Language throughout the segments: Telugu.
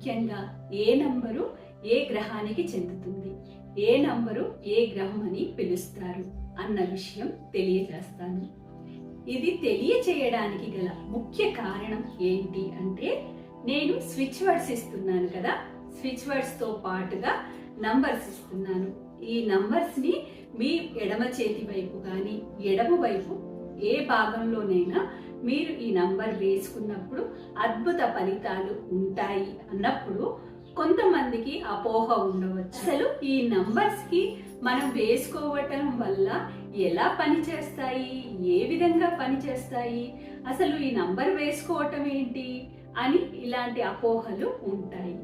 ముఖ్యంగా ఏ నంబరు ఏ గ్రహానికి చెందుతుంది? ఏ నంబరు ఏ గ్రహం అని పిలుస్తారు? అన్న విషయం తెలియజేస్తాను. ఇది తెలియచేయడానికి గల ముఖ్య కారణం ఏంటి అంటే నేను స్విచ్ వర్డ్స్ ఇస్తున్నాను కదా స్విచ్ వర్డ్స్తో పాటుగా నంబర్స్ ఇస్తున్నాను. ఈ నంబర్స్ని మీ ఎడమ చేతి వైపు కానీ ఎడమ వైపు ఏ భాగంలోనైనా మీరు ఈ నంబర్ వేసుకున్నప్పుడు అద్భుత ఫలితాలు ఉంటాయి అన్నప్పుడు కొంతమందికి అపోహ ఉండవచ్చు. అసలు ఈ నంబర్స్కి మనం వేసుకోవటం వల్ల ఎలా పనిచేస్తాయి ఏ విధంగా పనిచేస్తాయి అసలు ఈ నంబర్ వేసుకోవటం ఏంటి? అని ఇలాంటి అపోహలు ఉంటాయి.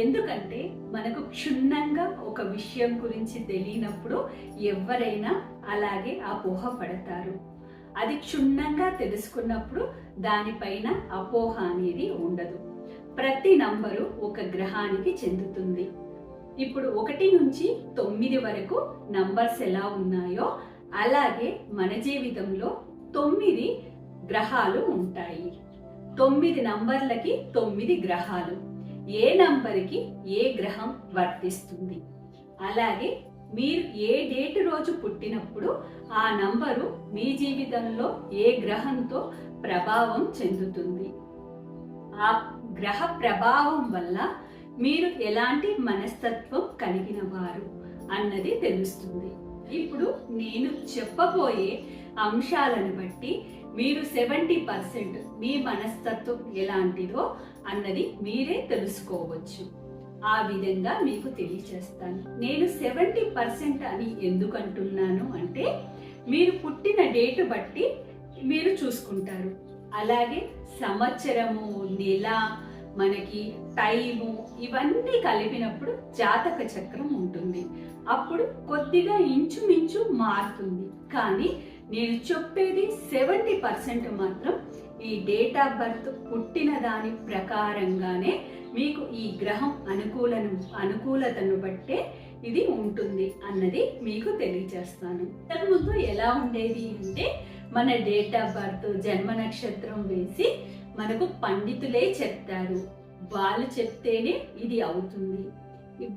ఎందుకంటే మనకు క్షుణ్ణంగా ఒక విషయం గురించి తెలియనప్పుడు ఎవరైనా అలాగే అపోహ పడతారు అది క్షుణ్ణంగా తెలుసుకున్నప్పుడు దానిపైన అపోహ అనేది ఉండదు. ప్రతి నంబరు ఒక గ్రహానికి చెందుతుంది. ఇప్పుడు ఒకటి నుంచి తొమ్మిది వరకు నంబర్స్ ఎలా ఉన్నాయో అలాగే మన జీవితంలో తొమ్మిది గ్రహాలు ఉంటాయి. తొమ్మిది నంబర్లకి తొమ్మిది గ్రహాలు. ఏ నంబర్కి ఏ గ్రహం వర్తిస్తుంది? అలాగే మీరు ఏ డేట్ రోజు పుట్టినప్పుడు ఆ నంబరు మీ జీవితంలో ఏ గ్రహంతో ప్రభావం చెందుతుంది? ఆ గ్రహ ప్రభావం వల్ల మీరు ఎలాంటి మనస్తత్వం కలిగిన వారు అన్నది తెలుస్తుంది. ఇప్పుడు నేను చెప్పబోయే అంశాలను బట్టి మీరు సెవెంటీ పర్సెంట్ మీ మనస్తత్వం ఎలాంటిదో అన్నది మీరే తెలుసుకోవచ్చు. ఆ విధంగా మీకు తెలియచేస్తాను. నేను సెవెంటీ పర్సెంట్ అని ఎందుకు అంటున్నాను అంటే మీరు పుట్టిన డేట్ బట్టి మీరు చూసుకుంటారు. అలాగే సంవత్సరము నెల మనకి టైము ఇవన్నీ కలిపినప్పుడు జాతక చక్రం ఉంటుంది. అప్పుడు కొద్దిగా ఇంచుమించు మారుతుంది. కానీ నేను చెప్పేది సెవెంటీ పర్సెంట్ మాత్రం ఈ డేట్ ఆఫ్ బర్త్ పుట్టిన దాని ప్రకారంగానే మీకు ఈ గ్రహం అనుకూలను అనుకూలతను బట్టే ఇది ఉంటుంది అన్నది మీకు తెలియజేస్తాను. ముందు ఎలా ఉండేది అంటే మన డేట్ ఆఫ్ బర్త్ జన్మ నక్షత్రం వేసి మనకు పండితులే చెప్తారు. వాళ్ళు చెప్తేనే ఇది అవుతుంది.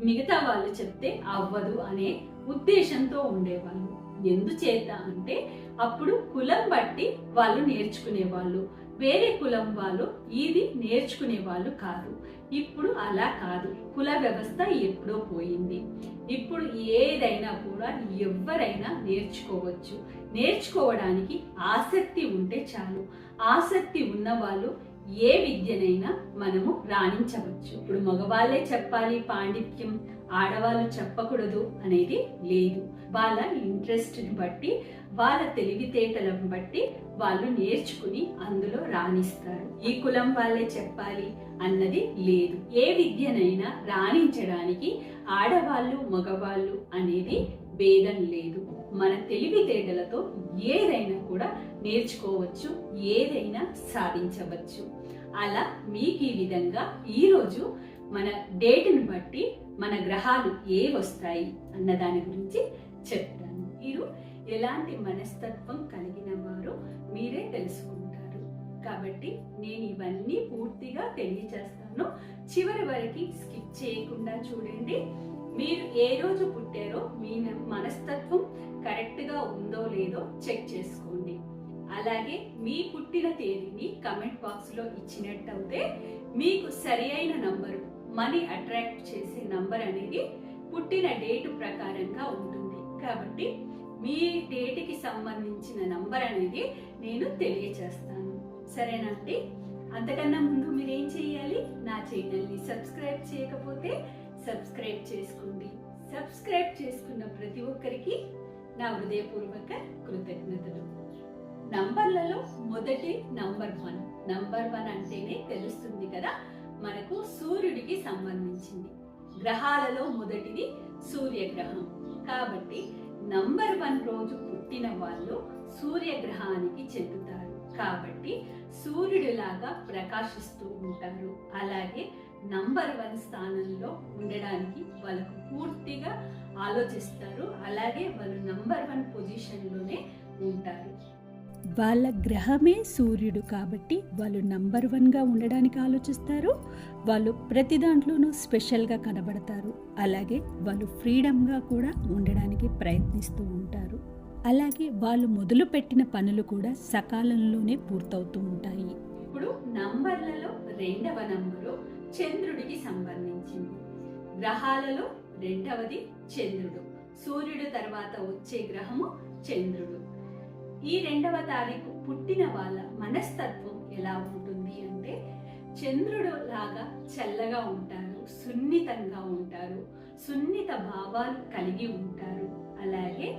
మిగతా వాళ్ళు చెప్తే అవ్వదు అనే ఉద్దేశంతో ఉండేవాళ్ళు. ఎందుచేత అంటే అప్పుడు కులం బట్టి వాళ్ళు నేర్చుకునేవాళ్ళు. వేరే కులం వాళ్ళు ఇది నేర్చుకునే వాళ్ళు కాదు. ఇప్పుడు అలా కాదు. కుల వ్యవస్థ ఎప్పుడో పోయింది. ఇప్పుడు ఏదైనా కూడా ఎవరైనా నేర్చుకోవచ్చు. నేర్చుకోవడానికి ఆసక్తి ఉంటే చాలు. ఆసక్తి ఉన్నవాళ్ళు ఏ విద్యనైనా మనము రాణించవచ్చు. ఇప్పుడు మగవాళ్ళే చెప్పాలి పాండిత్యం. ఆడవాళ్ళు చెప్పకూడదు అనేది లేదు. వాళ్ళ ఇంట్రెస్ట్ని బట్టి వాళ్ళ తెలివితేటలను బట్టి వాళ్ళు నేర్చుకుని అందులో రాణిస్తారు. ఈ కులం వాళ్ళే చెప్పాలి అన్నది లేదు. ఏ విద్యనైనా రాణించడానికి ఆడవాళ్ళు మగవాళ్ళు అనేది భేదం లేదు. మన తెలివితేటలతో ఏదైనా కూడా నేర్చుకోవచ్చు ఏదైనా సాధించవచ్చు. అలా మీకు ఈ విధంగా ఈరోజు మన డేట్ని బట్టి మన గ్రహాలు ఏ వస్తాయి అన్నదాని గురించి చెప్తాను మీరు ఎలాంటి మనస్తత్వం కలిగిన వారో మీరే తెలుసుకుంటారు. కాబట్టి నేను ఇవన్నీ పూర్తిగా తెలియచేస్తాను చివరి వరకు స్కిప్ చేయకుండా చూడండి. మీరు ఏ రోజు పుట్టారో మీ మనస్తత్వం కరెక్ట్గా ఉందో లేదో చెక్ చేసుకోండి. అలాగే మీ పుట్టిన తేదీని కమెంట్ బాక్స్లో ఇచ్చినట్టయితే మీకు సరి అయిన నంబరు మనీ అట్రాక్ట్ చేసే నంబర్ అనేది పుట్టిన డేట్ ప్రకారంగా ఉంటుంది. కాబట్టి మీ డేట్కి సంబంధించిన నంబర్ అనేది నేను తెలియచేస్తాను. సరేనా అండి? అంతకన్నా ముందు మీరు ఏం చేయాలి? నా ఛానల్ని సబ్స్క్రైబ్ చేయకపోతే సబ్స్క్రైబ్ చేసుకోండి. సబ్స్క్రైబ్ చేసుకున్న ప్రతి ఒక్కరికి నా హృదయపూర్వక కృతజ్ఞతలు. నంబర్లలో మొదటి నంబర్ వన్. నంబర్ వన్ అంటేనే తెలుస్తుంది కదా మనకు సూర్యుడికి సంబంధించింది. గ్రహాలలో మొదటిది సూర్యగ్రహం. కాబట్టి నంబర్ వన్ రోజు పుట్టిన వాళ్ళు సూర్యగ్రహానికి చెందుతారు. కాబట్టి సూర్యుడిలాగా ప్రకాశిస్తూ ఉంటారు. అలాగే నంబర్ వన్ స్థానంలో ఉండడానికి వాళ్ళకు పూర్తిగా ఆలోచిస్తారు. అలాగే వాళ్ళు నంబర్ వన్ పొజిషన్లోనే ఉంటారు. వాళ్ళ గ్రహమే సూర్యుడు కాబట్టి వాళ్ళు నంబర్ వన్గా ఉండడానికి ఆలోచిస్తారు. వాళ్ళు ప్రతి దాంట్లోనూ స్పెషల్గా కనబడతారు. అలాగే వాళ్ళు ఫ్రీడమ్గా కూడా ఉండడానికి ప్రయత్నిస్తూ ఉంటారు. అలాగే వాళ్ళు మొదలుపెట్టిన పనులు కూడా సకాలంలోనే పూర్తవుతూ ఉంటాయి. ఇప్పుడు నంబర్లలో రెండవ నంబరు చంద్రుడికి సంబంధించింది. గ్రహాలలో రెండవది చంద్రుడు. సూర్యుడు తర్వాత వచ్చే గ్రహము చంద్రుడు. ఈ రెండవ తారీఖు పుట్టిన వాళ్ళ మనస్తత్వం ఎలా ఉంటుంది అంటే చంద్రుడు లాగా చల్లగా ఉంటారు సున్నితంగా ఉంటారు సున్నిత భావాలు కలిగి ఉంటారు. అలాగే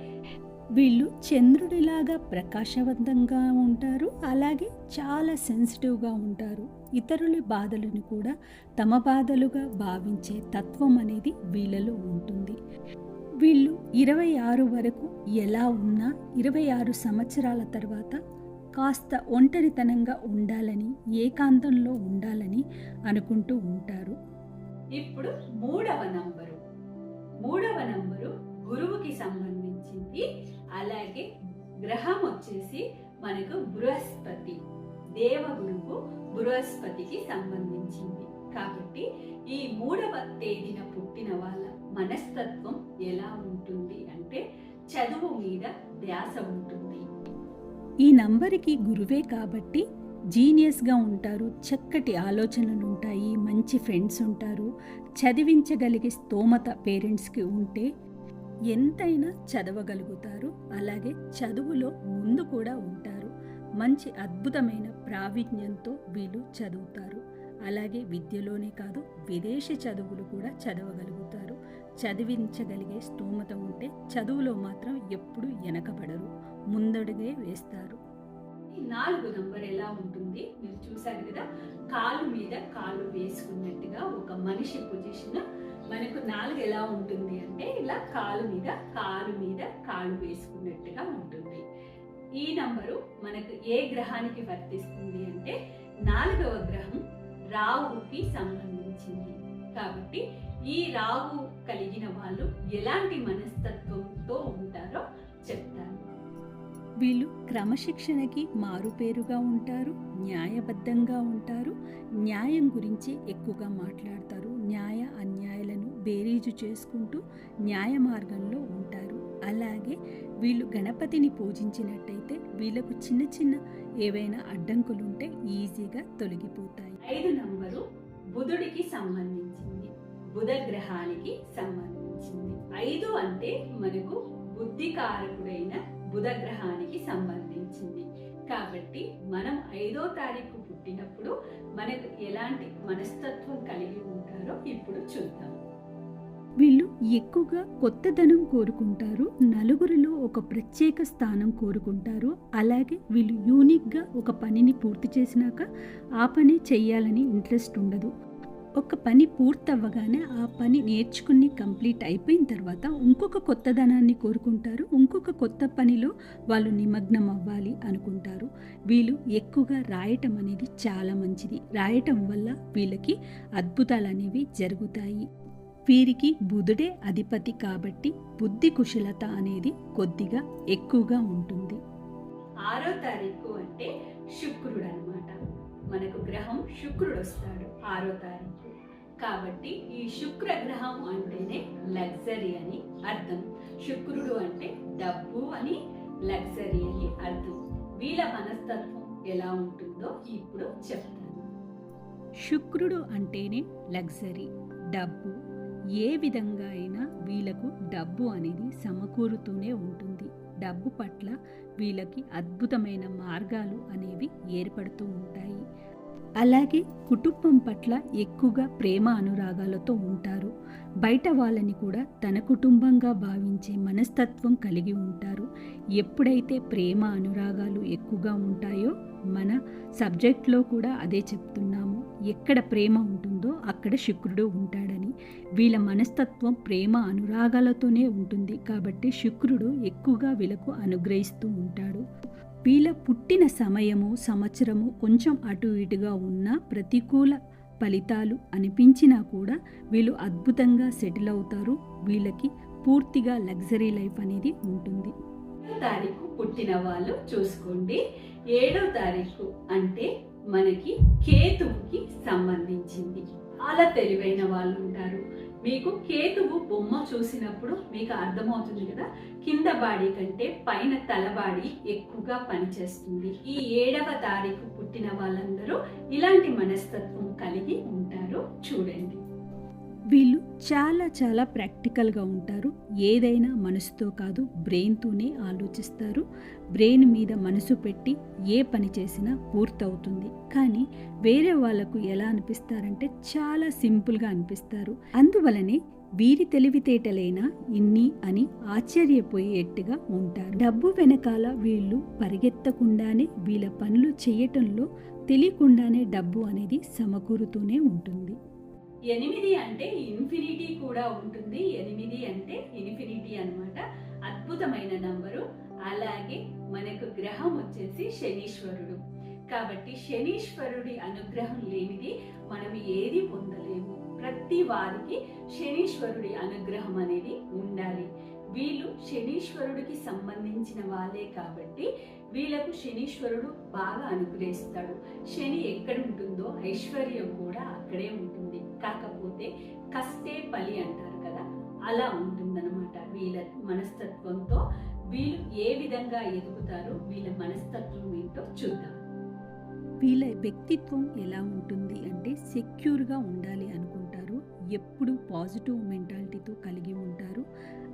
వీళ్ళు చంద్రుడిలాగా ప్రకాశవంతంగా ఉంటారు అలాగే చాలా సెన్సిటివ్గా ఉంటారు. ఇతరుల బాధలను కూడా తమ బాధలుగా భావించే తత్వం అనేది వీళ్ళలో ఉంటుంది. వీళ్ళు ఇరవై ఆరు వరకు ఎలా ఉన్నా ఇరవై ఆరు సంవత్సరాల తర్వాత కాస్త ఒంటరితనంగా ఉండాలని ఏకాంతంలో ఉండాలని అనుకుంటూ ఉంటారు. ఇప్పుడు మూడవ నంబరు. మూడవ నంబరు గురువుకి సంబంధించింది. అలాగే గ్రహం వచ్చేసి మనకు బృహస్పతి దేవగురువు బృహస్పతికి సంబంధించింది. కాబట్టి ఈ మూడవ తేదీన పుట్టిన వాళ్ళ మనస్తత్వం ఎలా ఉంటుంది అంటే చదువు మీద ధ్యాస ఉంటుంది. ఈ నంబర్కి గురువే కాబట్టి జీనియస్గా ఉంటారు చక్కటి ఆలోచనలు ఉంటాయి మంచి ఫ్రెండ్స్ ఉంటారు చదివించగలిగే స్తోమత పేరెంట్స్కి ఉంటే ఎంతైనా చదవగలుగుతారు అలాగే చదువులో ముందు కూడా ఉంటారు. మంచి అద్భుతమైన ప్రావీణ్యంతో వీళ్ళు చదువుతారు. అలాగే విద్యలోనే కాదు విదేశీ చదువులు కూడా చదవగలుగుతారు. చదివించగలిగే స్తోమత ఉంటే చదువులో మాత్రం ఎప్పుడు వెనకబడరు ముందడుగే వేస్తారు. నాలుగు నంబర్ ఎలా ఉంటుంది? మీరు చూసారు కదా కాలు మీద కాలు వేసుకున్నట్టుగా ఒక మనిషి పొజిషన్ మనకు నాలుగు ఎలా ఉంటుంది అంటే ఇలా కాలు మీద కాలు మీద కాలు వేసుకున్నట్టుగా ఉంటుంది. ఈ నంబరు మనకు ఏ గ్రహానికి వర్తిస్తుంది అంటే నాలుగవ గ్రహం రావుకి సంబంధించింది. కాబట్టి ఈ రావు కలిగిన వాళ్ళు ఎలాంటి మనస్తత్వంతో ఉంటారో చెప్తాను. వీళ్ళు క్రమశిక్షణకి మారుపేరుగా ఉంటారు న్యాయబద్ధంగా ఉంటారు న్యాయం గురించి ఎక్కువగా మాట్లాడతారు న్యాయ అన్యాయాలను బేరీజు చేసుకుంటూ న్యాయ మార్గంలో ఉంటారు. అలాగే వీళ్ళు గణపతిని పూజించినట్టయితే వీళ్ళకు చిన్న చిన్న ఏవైనా అడ్డంకులు ఉంటే ఈజీగా తొలగిపోతాయి. ఐదు నంబరు బుధుడికి సంబంధించింది. బుధ గ్రహానికి సంబంధించింది. ఐదు అంటే మనకు బుద్ధికారకుడైన బుధ గ్రహానికి సంబంధించింది. కాబట్టి మనం ఐదో తారీఖు పుట్టినప్పుడు మనకు ఎలాంటి మనస్తత్వం కలిగి ఉంటారో ఇప్పుడు చూద్దాం. వీళ్ళు ఎక్కువగా కొత్తదనం కోరుకుంటారు నలుగురిలో ఒక ప్రత్యేక స్థానం కోరుకుంటారు అలాగే వీళ్ళు యూనిక్గా ఒక పనిని పూర్తి చేసినాక ఆ పని చెయ్యాలని ఇంట్రెస్ట్ ఉండదు. ఒక పని పూర్తవ్వగానే ఆ పని నేర్చుకుని కంప్లీట్ అయిపోయిన తర్వాత ఇంకొక కొత్తదనాన్ని కోరుకుంటారు. ఇంకొక కొత్త పనిలో వాళ్ళు నిమగ్నం అవ్వాలి అనుకుంటారు. వీళ్ళు ఎక్కువగా రాయటం అనేది చాలా మంచిది. రాయటం వల్ల వీళ్ళకి అద్భుతాలు అనేవి జరుగుతాయి. వీరికి బుధుడే అధిపతి కాబట్టి బుద్ధి కుశలత అనేది కొద్దిగా ఎక్కువగా ఉంటుంది. ఆరో తారీఖు అంటే శుక్రుడు అనమాట మనకు గ్రహం శుక్రుడు వస్తాడు ఆరో తారీఖు. కాబట్టి ఈ శుక్ర గ్రహం అంటేనే లగ్జరీ అని అర్థం. శుక్రుడు అంటే డబ్బు అని లగ్జరీ అని అర్థం. వీళ్ళ మనస్తత్వం ఎలా ఉంటుందో ఇప్పుడు చెప్తాను. శుక్రుడు అంటేనే లగ్జరీ డబ్బు. ఏ విధంగా అయినా వీళ్ళకు డబ్బు అనేది సమకూరుతూనే ఉంటుంది. డబ్బు పట్ల వీళ్ళకి అద్భుతమైన మార్గాలు అనేవి ఏర్పడుతూ ఉంటాయి. అలాగే కుటుంబం పట్ల ఎక్కువగా ప్రేమ అనురాగాలతో ఉంటారు. బయట వాళ్ళని కూడా తన కుటుంబంగా భావించే మనస్తత్వం కలిగి ఉంటారు. ఎప్పుడైతే ప్రేమ అనురాగాలు ఎక్కువగా ఉంటాయో మన సబ్జెక్ట్లో కూడా అదే చెప్తున్నాము. ఎక్కడ ప్రేమ ఉంటుందో అక్కడ శుక్రుడు ఉంటాడని. వీళ్ళ మనస్తత్వం ప్రేమ అనురాగాలతోనే ఉంటుంది. కాబట్టి శుక్రుడు ఎక్కువగా వీళ్ళకు అనుగ్రహిస్తూ ఉంటాడు. వీళ్ళ పుట్టిన సమయము సంవత్సరము కొంచెం అటు ఇటుగా ఉన్న ప్రతికూల ఫలితాలు అనిపించినా కూడా వీళ్ళు అద్భుతంగా సెటిల్ అవుతారు. వీళ్ళకి పూర్తిగా లగ్జరీ లైఫ్ అనేది ఉంటుంది. తారీఖు పుట్టిన వాళ్ళు చూసుకోండి. ఏడో తారీఖు అంటే మనకి కేతువుకి సంబంధించింది. చాలా తెలివైన వాళ్ళు ఉంటారు. మీకు కేతువు బొమ్మ చూసినప్పుడు మీకు అర్థమవుతుంది కదా కింద బాడీ కంటే పైన తలబాడి ఎక్కువగా పనిచేస్తుంది. ఈ ఏడవ తారీఖు పుట్టిన వాళ్ళందరూ ఇలాంటి మనస్తత్వం కలిగి ఉంటారు. చూడండి. వీళ్ళు చాలా చాలా ప్రాక్టికల్గా ఉంటారు. ఏదైనా మనసుతో కాదు బ్రెయిన్తోనే ఆలోచిస్తారు. బ్రెయిన్ మీద మనసు పెట్టి ఏ పని చేసినా పూర్తవుతుంది. కానీ వేరే వాళ్ళకు ఎలా అనిపిస్తారంటే చాలా సింపుల్గా అనిపిస్తారు. అందువలనే వీరి తెలివితేటలైనా ఇన్ని అని ఆశ్చర్యపోయేట్టుగా ఉంటారు. డబ్బు వెనకాల వీళ్ళు పరిగెత్తకుండానే వీళ్ళ పనులు చేయటంలో తెలియకుండానే డబ్బు అనేది సమకూరుతూనే ఉంటుంది. ఎనిమిది అంటే ఇన్ఫినిటీ కూడా ఉంటుంది. ఎనిమిది అంటే ఇన్ఫినిటీ అన్నమాట. అద్భుతమైన నంబరు. అలాగే మనకు గ్రహం వచ్చేసి శనీశ్వరుడు. కాబట్టి శనీశ్వరుడి అనుగ్రహం లేనిది మనం ఏది పొందలేము. ప్రతి వారికి శనీశ్వరుడి అనుగ్రహం అనేది ఉండాలి. వీళ్ళు శనీశ్వరుడికి సంబంధించిన వాళ్ళే కాబట్టి వీళ్ళకు శనీశ్వరుడు బాగా అనుగ్రహిస్తాడు. శని ఎక్కడ ఉంటుందో ఐశ్వర్యం కూడా అక్కడే ఉంటుంది. కాకపోతే కష్టే పలి అంటారు కదా అలా ఉంటుందన్నమాట. వీళ్ళ మనస్తత్వంతో వీళ్ళు ఏ విధంగా ఎదుగుతారో వీళ్ళ మనస్తత్వం ఏంటో చూద్దాం. వీళ్ళ వ్యక్తిత్వం ఎలా ఉంటుంది అంటే సెక్యూర్గా ఉండాలి అనుకుంటారు. ఎప్పుడు పాజిటివ్ మెంటాలిటీతో కలిగి ఉంటారు.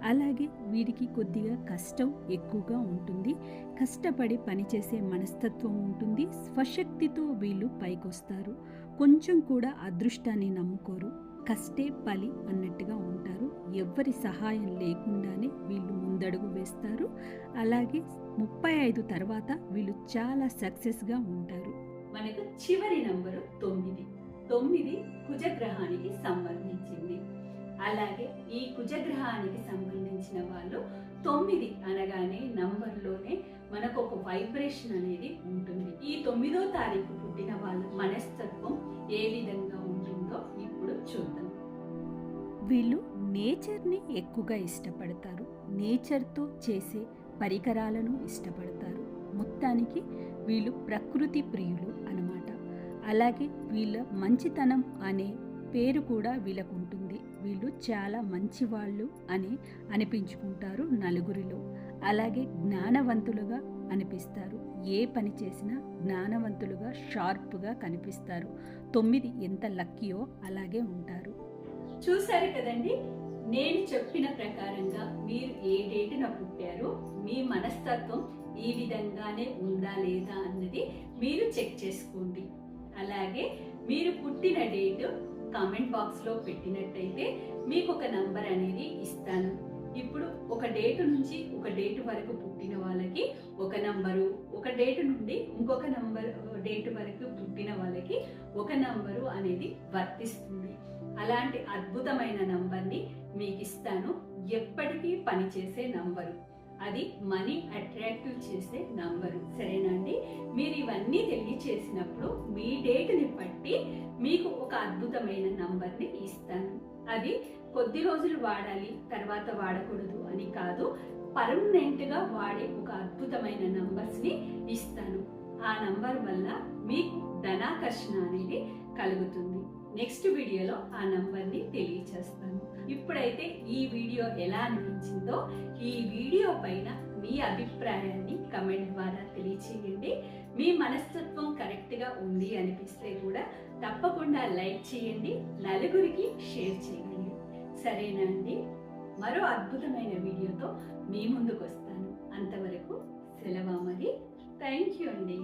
అలాగే వీరికి కొద్దిగా కష్టం ఎక్కువగా ఉంటుంది. కష్టపడి పనిచేసే మనస్తత్వం ఉంటుంది. స్వశక్తితో వీళ్ళు పైకొస్తారు. కొంచెం కూడా అదృష్టాన్ని నమ్ముకోరు. కష్టే పలి అన్నట్టుగా ఉంటారు. ఎవ్వరి సహాయం లేకుండానే వీళ్ళు ముందడుగు వేస్తారు. అలాగే ముప్పై ఐదు తర్వాత వీళ్ళు చాలా సక్సెస్గా ఉంటారు. మనకు చివరి నంబరు తొమ్మిది. తొమ్మిది కుజగ్రహానికి సంబంధించింది. అలాగే ఈ కుజగ్రహానికి సంబంధించిన వాళ్ళు తొమ్మిది అనగానే నంబర్లోనే మనకు ఒక వైబ్రేషన్ అనేది ఉంటుంది. ఈ తొమ్మిదో తారీఖు పుట్టిన వాళ్ళ మనస్తత్వం ఏ విధంగా ఉంటుందో ఇప్పుడు చూద్దాం. వీళ్ళు నేచర్ని ఎక్కువగా ఇష్టపడతారు. నేచర్తో చేసే పరికరాలను ఇష్టపడతారు. మొత్తానికి వీళ్ళు ప్రకృతి ప్రియులు అనమాట అలాగే వీళ్ళ మంచితనం అనే పేరు కూడా వీళ్ళకు ఉంటుంది వీళ్ళు చాలా మంచివాళ్ళు అని అనిపించుకుంటారు నలుగురిలో. అలాగే జ్ఞానవంతులుగా అనిపిస్తారు. ఏ పని చేసినా జ్ఞానవంతులుగా షార్ప్గా కనిపిస్తారు. తొమ్మిది ఎంత లక్కీయో అలాగే ఉంటారు. చూశారు కదండి? నేను చెప్పిన ప్రకారంగా మీరు ఏ డేటున పుట్టారో మీ మనస్తత్వం ఈ విధంగానే ఉందా లేదా అన్నది మీరు చెక్ చేసుకోండి. అలాగే మీరు పుట్టిన డేటు కామెంట్ బాక్స్లో పెట్టినట్టయితే మీకు ఒక నంబర్ అనేది ఇస్తాను. ఇప్పుడు ఒక డేట్ నుంచి ఒక డేట్ వరకు పుట్టిన వాళ్ళకి ఒక నంబరు ఒక డేట్ నుండి ఇంకొక నంబర్ డేట్ uh, వరకు పుట్టిన వాళ్ళకి ఒక నంబరు అనేది వర్తిస్తుంది. అలాంటి అద్భుతమైన నంబర్ని మీకు ఇస్తాను ఎప్పటికీ పనిచేసే నంబరు అది మనీ అట్రాక్టివ్ చేసే నంబరు. అండి? మీరు ఇవన్నీ తెలియచేసినప్పుడు మీ డేట్ని బట్టి మీకు ఒక అద్భుతమైన నంబర్ని ఇస్తాను. అది కొద్ది రోజులు వాడాలి తర్వాత వాడకూడదు అని కాదు పర్మనెంట్గా వాడే ఒక అద్భుతమైన నంబర్స్ని ఇస్తాను. ఆ నంబర్ వల్ల మీకు ధనాకర్షణ అనేది కలుగుతుంది. నెక్స్ట్ వీడియోలో ఆ నంబర్ని తెలియచేస్తాను. ఇప్పుడైతే ఈ వీడియో ఎలా అనిపించిందో ఈ వీడియో పైన మీ అభిప్రాయాన్ని కమెంట్ ద్వారా తెలియచేయండి. మీ మనస్తత్వం కరెక్ట్గా ఉంది అనిపిస్తే కూడా తప్పకుండా లైక్ చేయండి నలుగురికి షేర్ చేయండి. సరేనా అండి? మరో అద్భుతమైన వీడియోతో మీ ముందుకు వస్తాను. అంతవరకు సెలవు మరి థ్యాంక్ యూ అండి.